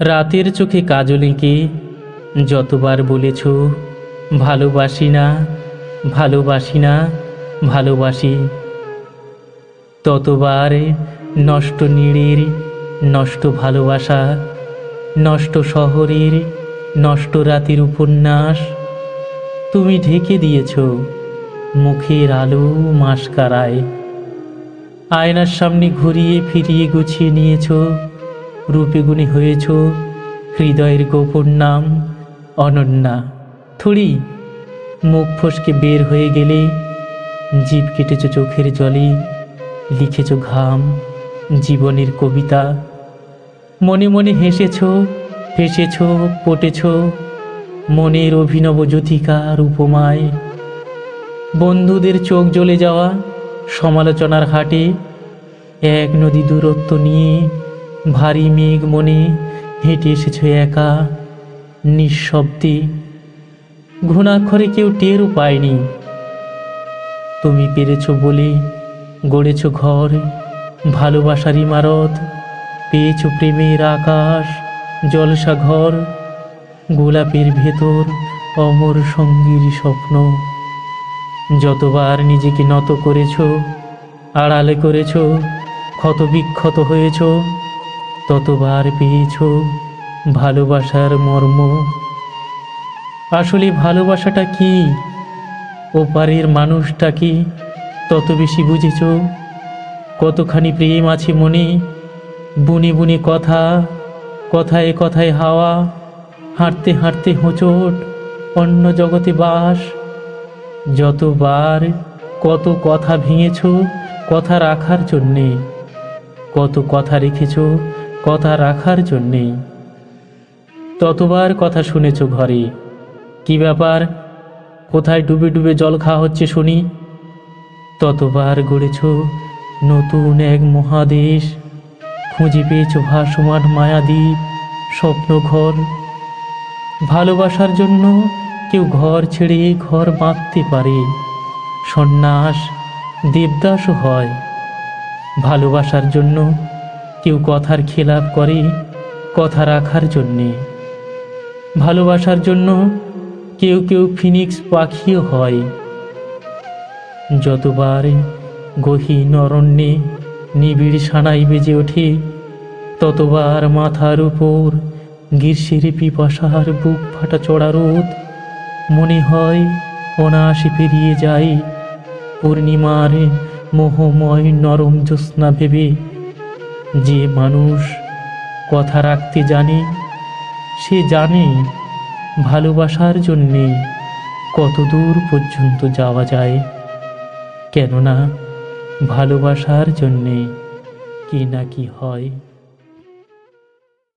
রাতের চোখে কাজল এঁকে, যতবার বলেছ, ভালোবাসি না ভালোবাসি না, ভালোবাসি। ততবার নষ্ট নীড়ের, নষ্ট ভালোবাসা, নষ্ট শহরের, নষ্ট রাতের উপন্যাস, তুমি ঢেকে দিয়েছ মুখের আলো মাসকারায়। আয়নার সামনে ঘুরিয়ে ফিরিয়ে গুছিয়ে নিয়েছ রূপে গুণী হয়েছ। হৃদয়ের গোপন নাম অনন্যা। থুড়ি মুখ ফসকে বের হয়ে গেলে জীব কেটেছ চোখের জলে, লিখেছ ঘাম, জীবনের কবিতা। মনে মনে হেসেছ হেসেছ, পটেছ মনের অভিনব জ্যোতিকার উপমায়। বন্ধুদের চোখ জ্বলে যাওয়া সমালোচনার হাটে এক নদী দূরত্ব নিয়ে ভারী মেঘ মনে হেঁটে এসেছ একা, নিঃশব্দে। ঘুণাক্ষরে কেউ টেরও পায়নি। তুমি পেরেছ বলে গড়েছ ঘর, ভালোবাসার ইমারত, পেয়েছ প্রেমের আকাশ, জলসা ঘর, গোলাপের ভেতর অমর সঙ্গীর স্বপ্ন। যতবার নিজেকে নত করেছ, আড়ালে করেছ ক্ষত বিক্ষত হয়েছ ততবার পেয়েছ ভালোবাসার মর্ম? আসলে ভালোবাসাটা কি? ওপারের মানুষটা কি তত বেশি বুঝেছ? কতখানি প্রেম আছে মনে? বুনে বুনে কথা, কথায় কথায় হাওয়া, হাঁটতে হাঁটতে হোঁচট, অন্য জগতে বাস। যতবার কত কথা ভেঙেছ, কথা রাখার জন্যে, কত কথা রেখেছ কথা রাখার জন্যে ততবার কথা শুনেছ ঘরে। কি ব্যাপার? কোথায় ডুবে ডুবে জল খাওয়া হচ্ছে শুনি? ততবার গড়েছ নতুন এক মহাদেশ। খুঁজে পেয়েছ ভাসমান মায়াদ্বীপ স্বপ্নঘর। ভালোবাসার জন্য কেউ ঘর ছেড়ে ঘর বাঁধতে পারে। সন্ন্যাস দেবদাসও হয়। ভালোবাসার জন্য কেউ কথার খেলাপ করে কথা রাখার জন্যে। ভালোবাসার জন্য কেউ কেউ ফিনিক্স পাখিও হয়। যতবার গহীন অরণ্যে নিবিড় সানাই বেজে ওঠে, ততবার মাথার উপর গ্রীষ্মের পিপাসার বুক ফাটা চড়া রোদ মনে হয় অনায়াসে পেরিয়ে যায়। পূর্ণিমার মোহময় নরম জ্যোৎস্না ভেবে যে মানুষ কথা রাখতে জানে, সে জানে ভালোবাসার জন্যে কত দূর পর্যন্ত যাওয়া যায়। কেননা ভালোবাসার জন্যে কি না কি হয়।